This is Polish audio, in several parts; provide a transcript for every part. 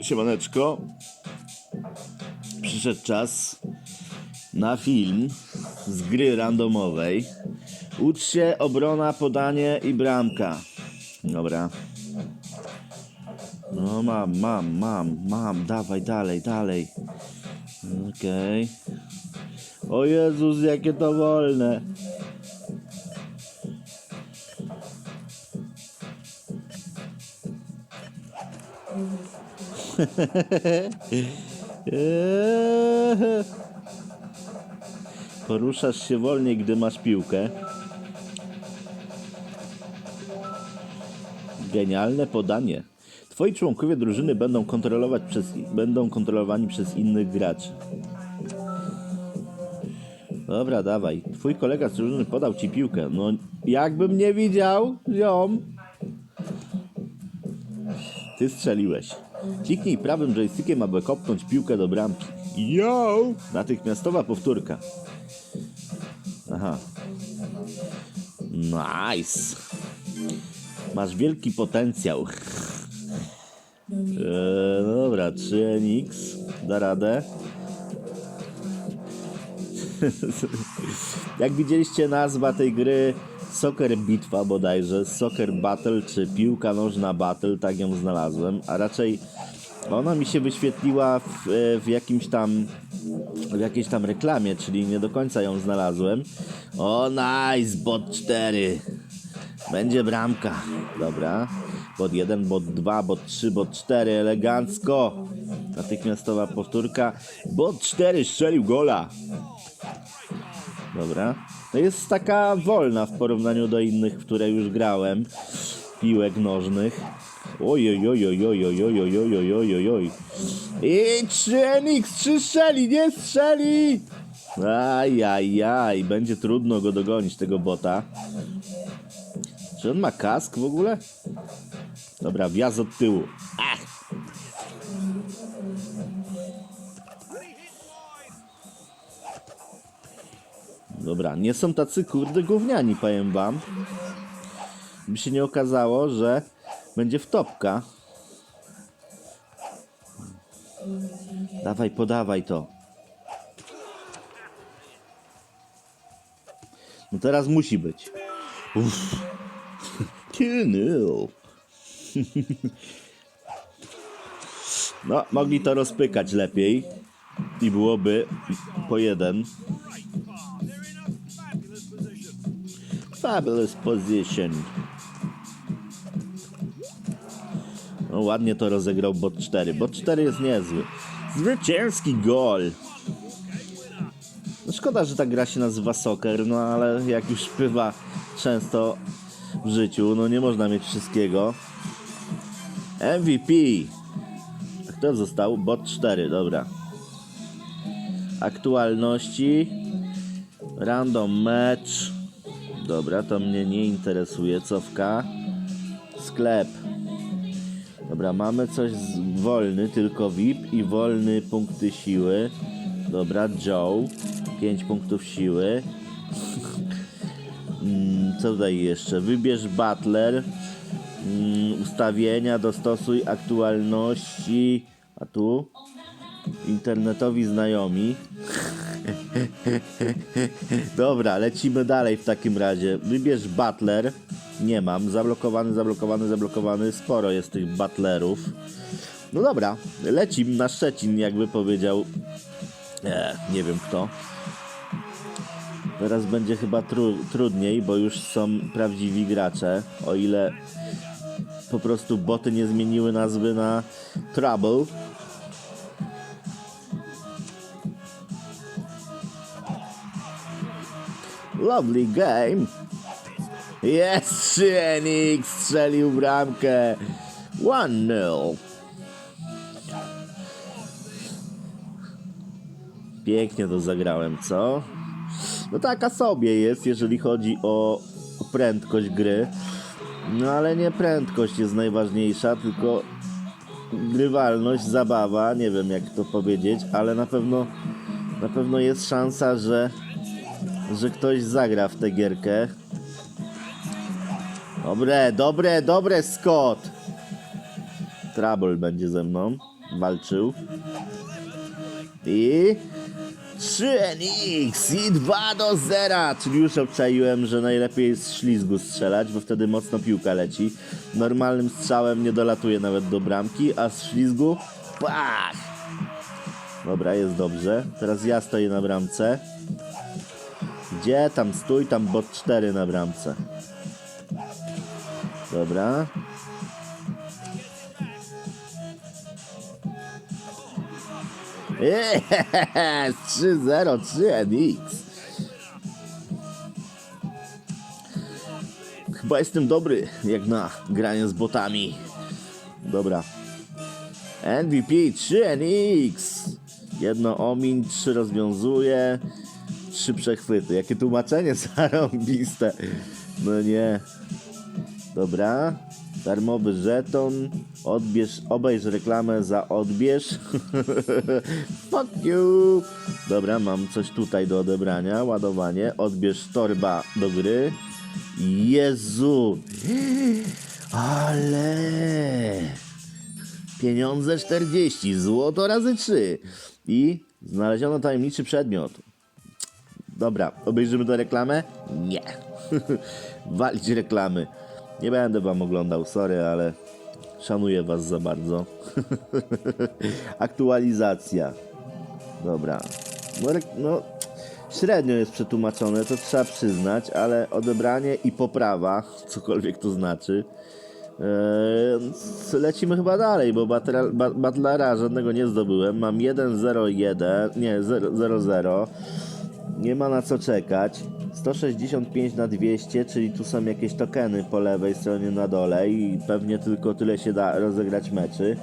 Siemaneczko. Przyszedł czas na film z gry randomowej. Ucz się, obrona, podanie i bramka. Dobra. No mam, mam, mam, mam. Dawaj, dalej, dalej. Okej. O Jezus, jakie to wolne. Poruszasz się wolniej, gdy masz piłkę. Genialne podanie. Twoi członkowie drużyny będą kontrolować przez, będą kontrolowani przez innych graczy. Dobra, dawaj. Twój kolega z drużyny podał ci piłkę. No, jakbym nie widział, ziom. Ty strzeliłeś. Kliknij prawym joystickiem, aby kopnąć piłkę do bramki. Yo! Natychmiastowa powtórka. Aha. Nice. Masz wielki potencjał. Eee, dobra, 3NX. Da radę. Jak widzieliście nazwa tej gry Soccer Bitwa bodajże, Soccer Battle czy Piłka Nożna Battle, tak ją znalazłem, a raczej ona mi się wyświetliła w, w jakimś tam w jakiejś tam reklamie, czyli nie do końca ją znalazłem. O nice, bot 4. Będzie bramka. Dobra. Bot 1, bot 2, bot 3, bot 4. Elegancko. Natychmiastowa powtórka. Bot 4 strzelił gola. Dobra. To jest taka wolna w porównaniu do innych, w które już grałem. Piłek nożnych. Oj, oj, oj, oj, oj, oj, oj, oj, oj, oj, oj, oj. I 3NX, 3 strzeli, nie strzeli! Aj, aj, aj, będzie trudno go dogonić, tego bota. Czy on ma kask w ogóle? Dobra, wjazd od tyłu. Ach! Dobra, nie są tacy kurde gówniani, powiem wam. By się nie okazało, że będzie wtopka. Dawaj, podawaj to. No teraz musi być. Uff. 2-0. No, mogli to rozpykać lepiej. I byłoby po jeden. Fabulous position. No ładnie to rozegrał bot 4. Bot 4 jest niezły. Zwycięski gol. No szkoda, że ta gra się nazywa soccer, no ale jak już bywa często w życiu, no nie można mieć wszystkiego. MVP. A Kto został? Bot 4, dobra. Aktualności. Random match. Dobra, to mnie nie interesuje. Cofka. Sklep. Dobra, mamy coś z wolny, tylko VIP i wolny punkty siły. Dobra, Joe. 5 punktów siły. Mm, Co tutaj jeszcze? Wybierz Butler. Mm, Ustawienia, dostosuj aktualności. A tu? Internetowi znajomi. Dobra, lecimy dalej w takim razie. Wybierz Butler. Nie mam. Zablokowany, zablokowany, zablokowany. Sporo jest tych Butlerów. No dobra, lecim na Szczecin, jakby powiedział. E, nie wiem kto. Teraz będzie chyba tru trudniej, bo już są prawdziwi gracze. O ile po prostu boty nie zmieniły nazwy na Trouble. Lovely game. Jest NX strzelił bramkę. 1-0. Pięknie to zagrałem, co? No taka sobie jest, jeżeli chodzi o prędkość gry. No ale nie prędkość jest najważniejsza, tylko grywalność, zabawa, nie wiem jak to powiedzieć, ale na pewno na pewno jest szansa, że że ktoś zagra w tę gierkę. Dobre, dobre, dobre, Scott. Trouble będzie ze mną walczył. I 3NX i 2 do 0, czyli już obczaiłem, że najlepiej z ślizgu strzelać, bo wtedy mocno piłka leci. Normalnym strzałem nie dolatuje nawet do bramki, a z ślizgu pach! Dobra, jest dobrze. Teraz ja stoję na bramce. Gdzie tam stój, tam bot 4 na bramce. Dobra. Eee, 3-0, 3NX. Chyba jestem dobry, jak na granie z botami. Dobra. MVP 3NX. Jedno omin, trzy rozwiązuje, trzy przechwyty. Jakie tłumaczenie zarąbiste. No nie. Dobra. Darmowy żeton. Odbierz, obejrz reklamę za odbierz. Fuck you. Dobra, mam coś tutaj do odebrania. Ładowanie. Odbierz torba do gry. Jezu. Ale. Pieniądze 40, złoto razy 3. I znaleziono tajemniczy przedmiot. Dobra, obejrzymy tę reklamę? Nie. Walić reklamy. Nie będę wam oglądał, sorry, ale szanuję was za bardzo. Aktualizacja. Dobra. No, no, średnio jest przetłumaczone, to trzeba przyznać, ale odebranie i poprawa, cokolwiek to znaczy, Eee, lecimy chyba dalej, bo batera- ba- żadnego nie zdobyłem. Mam 1-0-1, nie 0-0. Nie ma na co czekać. 165 na 200, czyli tu są jakieś tokeny po lewej stronie na dole i pewnie tylko tyle się da rozegrać meczy.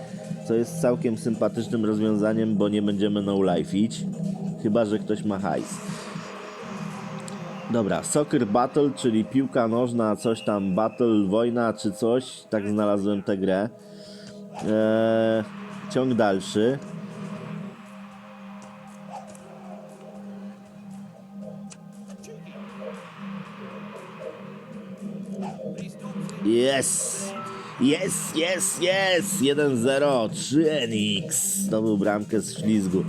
Co jest całkiem sympatycznym rozwiązaniem, bo nie będziemy no lifeić. Chyba, że ktoś ma hajs. Dobra, Soccer Battle, czyli piłka nożna, coś tam, Battle, wojna czy coś, tak znalazłem tę grę. Eee, ciąg dalszy. Yes! Yes, yes, yes! 1-0, 3NX. Znowu bramkę z ślizgu.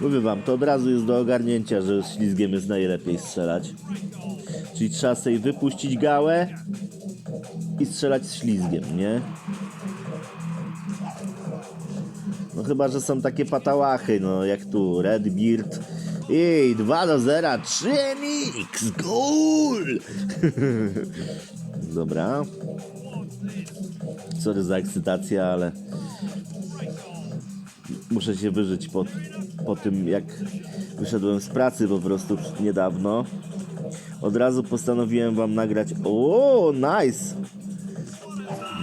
Mówię wam, to od razu jest do ogarnięcia, że z ślizgiem jest najlepiej strzelać. Czyli trzeba sobie wypuścić gałę i strzelać z ślizgiem, nie? No chyba, że są takie patałachy, no jak tu Redbeard. I 2 do 0, 3NX, goal! Dobra. Sorry za ekscytację, ale muszę się wyżyć po, po tym, jak wyszedłem z pracy po prostu niedawno. Od razu postanowiłem wam nagrać. O, nice!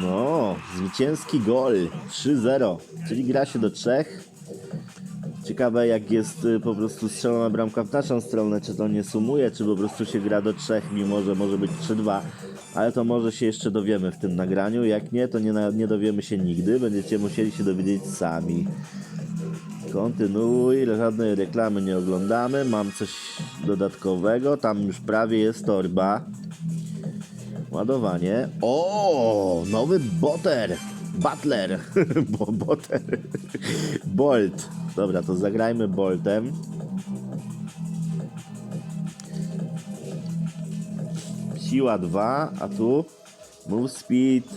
No, zwycięski gol 3-0, czyli gra się do trzech. Ciekawe jak jest y, po prostu strzelona bramka w naszą stronę, czy to nie sumuje, czy po prostu się gra do trzech, mimo że może być 3-2. Ale to może się jeszcze dowiemy w tym nagraniu. Jak nie, to nie, nie dowiemy się nigdy. Będziecie musieli się dowiedzieć sami. Kontynuuj, żadnej reklamy nie oglądamy. Mam coś dodatkowego. Tam już prawie jest torba. Ładowanie. O, nowy boter. Butler. Bo, boter. Bolt. Dobra, to zagrajmy Boltem. Siła 2, a tu move speed.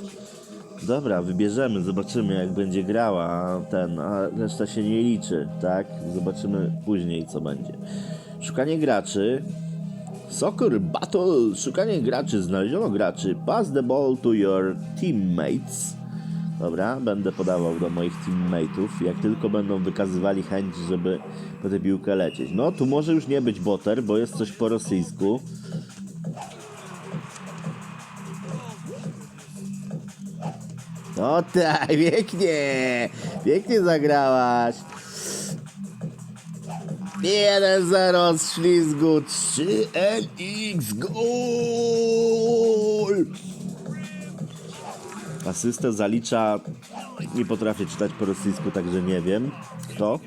Dobra, wybierzemy, zobaczymy jak będzie grała ten, a reszta się nie liczy, tak? Zobaczymy później co będzie. Szukanie graczy. Soccer Battle. Szukanie graczy. Znaleziono graczy. Pass the ball to your teammates. Dobra, będę podawał do moich teammateów, jak tylko będą wykazywali chęć, żeby po tę piłkę lecieć. No, tu może już nie być boter, bo jest coś po rosyjsku. No tak, pięknie! Pięknie zagrałaś! 1-0 z ślizgu, 3LX, gol! Asystę zalicza, nie potrafię czytać po rosyjsku, także nie wiem kto.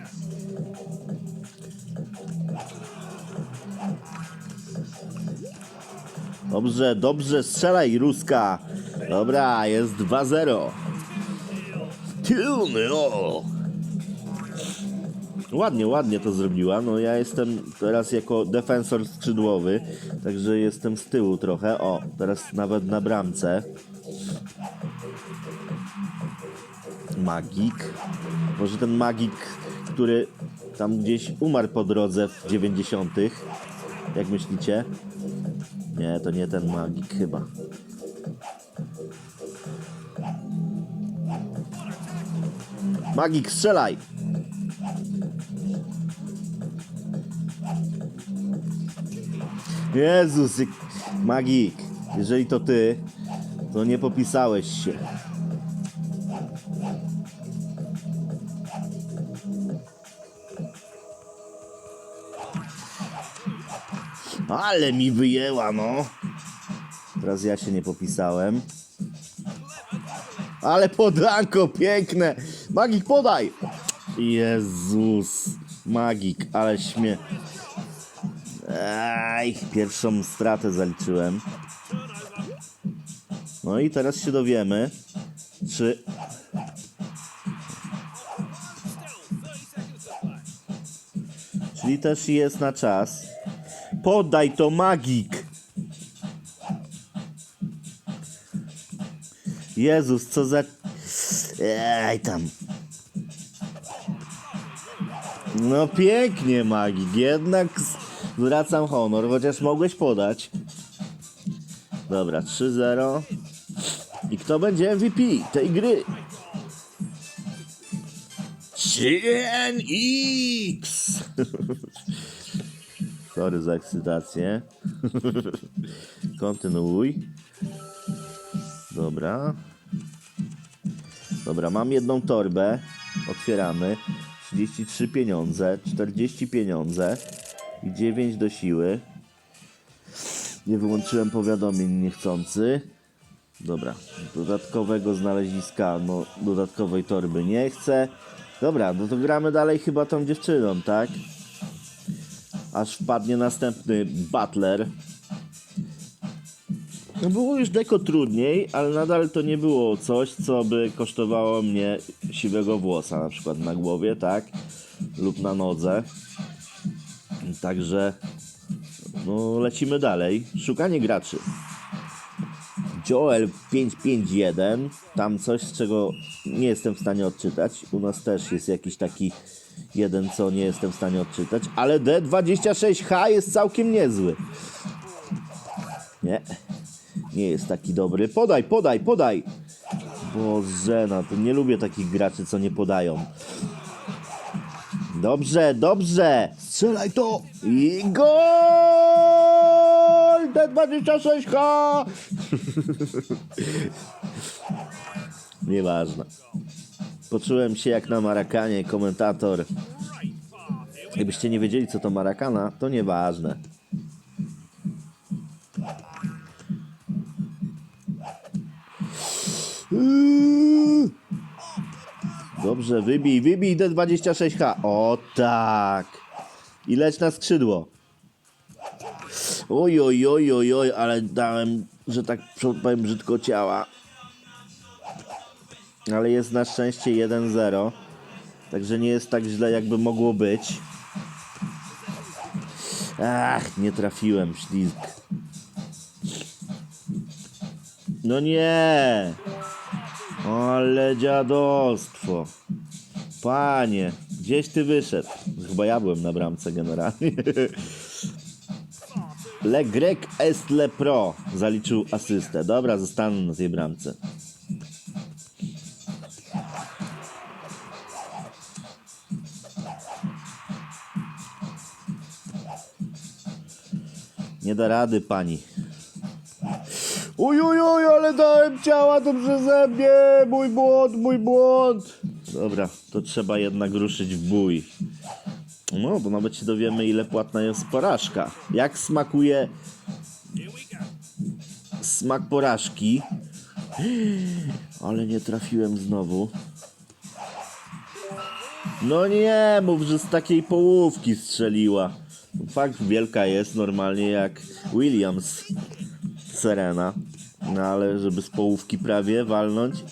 Dobrze, dobrze, strzelaj Ruska. Dobra, jest 2-0. Tylny, o! Ładnie, ładnie to zrobiła. No ja jestem teraz jako defensor skrzydłowy, także jestem z tyłu trochę. O, teraz nawet na bramce. Magik. Może ten magik, który tam gdzieś umarł po drodze w 90. Jak myślicie? Nie, to nie ten magik chyba. Magik, strzelaj! Jezus, Magik, jeżeli to ty, to nie popisałeś się. Ale mi wyjęła, no. Teraz ja się nie popisałem. Ale podanko piękne! Magik, podaj! Jezus, magik, ale śmie... Aj, pierwszą stratę zaliczyłem. No i teraz się dowiemy, czy... Czyli też jest na czas. Podaj to magik! Jezus, co za... Ej, tam. No pięknie, magik. Jednak zwracam honor, chociaż mogłeś podać. Dobra, 3-0. I kto będzie MVP tej gry? CNX! Sorry za ekscytację. Kontynuuj. Dobra. Dobra, mam jedną torbę. Otwieramy. 33 pieniądze, 40 pieniądze i 9 do siły. Nie wyłączyłem powiadomień niechcący. Dobra, dodatkowego znaleziska, no dodatkowej torby nie chcę. Dobra, no to gramy dalej chyba tą dziewczyną, tak? Aż wpadnie następny butler. No było już deko trudniej, ale nadal to nie było coś, co by kosztowało mnie siwego włosa, na przykład na głowie, tak? Lub na nodze. Także no lecimy dalej. Szukanie graczy. Joel 551, tam coś, z czego nie jestem w stanie odczytać. U nas też jest jakiś taki jeden, co nie jestem w stanie odczytać, ale D26H jest całkiem niezły. Nie, nie jest taki dobry. Podaj, podaj, podaj! Boże, no to nie lubię takich graczy, co nie podają. Dobrze, dobrze! Strzelaj to! I gol! D26H! Nieważne. Poczułem się jak na Marakanie, komentator. Jakbyście nie wiedzieli, co to Marakana, to nieważne. Yy. Dobrze, wybij, wybij D26H. O tak. I leć na skrzydło. Oj, oj, oj, oj, oj, ale dałem, że tak powiem brzydko ciała. Ale jest na szczęście 1-0. Także nie jest tak źle, jakby mogło być. Ach, nie trafiłem, ślizg. No nie! Ale dziadostwo. Panie, gdzieś ty wyszedł. Chyba ja byłem na bramce generalnie. Le Grec est le pro zaliczył asystę. Dobra, zostanę na tej bramce. Nie da rady pani. Uj, uj, uj, ale dałem ciała to przeze mnie! Mój błąd, mój błąd! Dobra, to trzeba jednak ruszyć w bój. No, bo nawet się dowiemy, ile płatna jest porażka. Jak smakuje smak porażki. Ale nie trafiłem znowu. No nie, mów, że z takiej połówki strzeliła. Fakt wielka jest normalnie jak Williams Serena. No ale żeby z połówki prawie walnąć.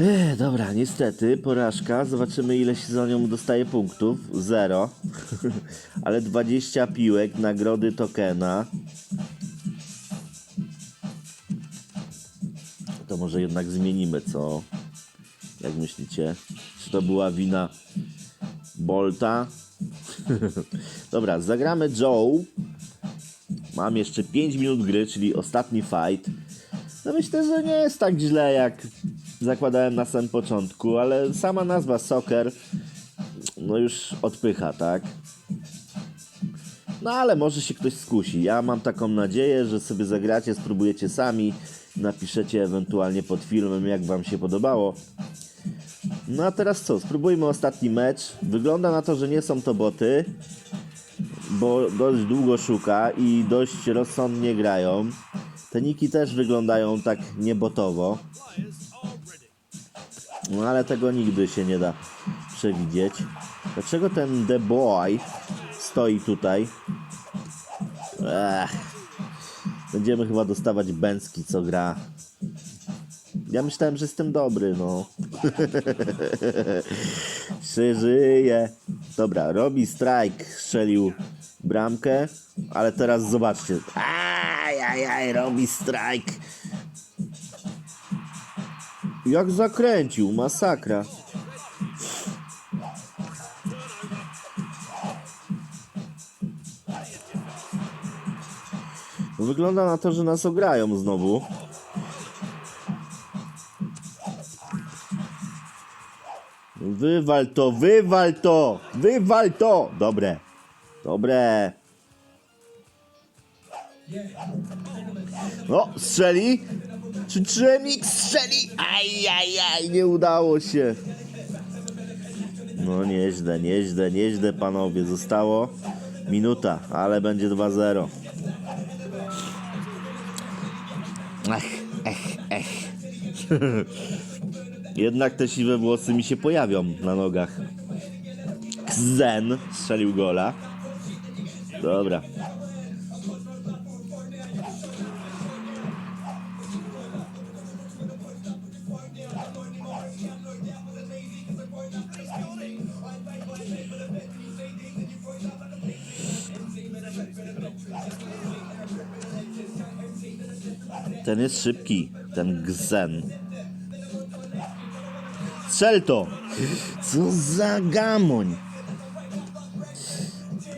Ech, dobra, niestety, porażka. Zobaczymy, ile się za nią dostaje punktów. Zero. Ale 20 piłek, nagrody tokena. To może jednak zmienimy, co? Jak myślicie? Czy to była wina Bolta? Dobra, zagramy Joe. Mam jeszcze 5 minut gry, czyli ostatni fight. No myślę, że nie jest tak źle, jak zakładałem na samym początku, ale sama nazwa Soccer no już odpycha, tak? No ale może się ktoś skusi. Ja mam taką nadzieję, że sobie zagracie, spróbujecie sami, napiszecie ewentualnie pod filmem, jak wam się podobało. No a teraz co? Spróbujmy ostatni mecz. Wygląda na to, że nie są to boty, bo dość długo szuka i dość rozsądnie grają. Te niki też wyglądają tak niebotowo. No ale tego nigdy się nie da przewidzieć. Dlaczego ten The Boy stoi tutaj? Ech. Będziemy chyba dostawać Bęcki, co gra. Ja myślałem, że jestem dobry, no. Przeżyje. Dobra, robi strike, strzelił bramkę, ale teraz zobaczcie. Ajajaj, robi strike. Jak zakręcił, masakra. Wygląda na to, że nas ograją znowu. Wywal to, wywal to, wywal to. Dobre, dobre. O, strzeli? Czy Dżemik strzeli? Ajajaj, nie udało się. No nieźle, nieźle, nieźle panowie. Zostało minuta, ale będzie 2-0. Ech, ech, ech. Jednak te siwe włosy mi się pojawią na nogach. Kzen strzelił gola. Dobra. Ten jest szybki, ten Gzen. Strzel to! Co za gamoń!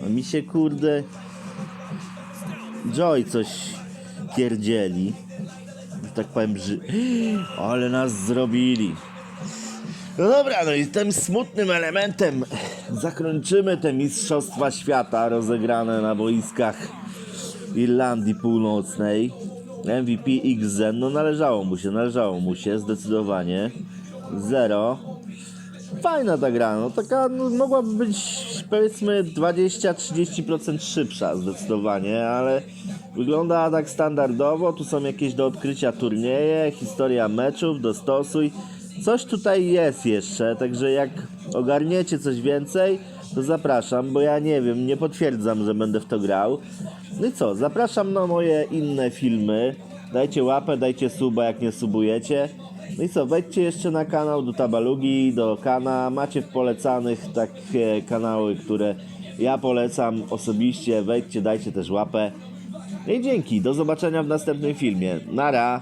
A mi się kurde... Joy coś pierdzieli. Tak powiem, że... Ale nas zrobili. No dobra, no i tym smutnym elementem zakończymy te Mistrzostwa Świata rozegrane na boiskach Irlandii Północnej. MVP XZ, no należało mu się, należało mu się, zdecydowanie. Zero. Fajna ta gra, no taka no, mogłaby być powiedzmy 20-30% szybsza zdecydowanie, ale wygląda tak standardowo, tu są jakieś do odkrycia turnieje, historia meczów, dostosuj. Coś tutaj jest jeszcze, także jak ogarniecie coś więcej, to zapraszam, bo ja nie wiem, nie potwierdzam, że będę w to grał. No i co, zapraszam na moje inne filmy. Dajcie łapę, dajcie suba, jak nie subujecie. No i co, wejdźcie jeszcze na kanał do Tabalugi, do Kana. Macie w polecanych takie kanały, które ja polecam osobiście. Wejdźcie, dajcie też łapę. No i dzięki, do zobaczenia w następnym filmie. Nara!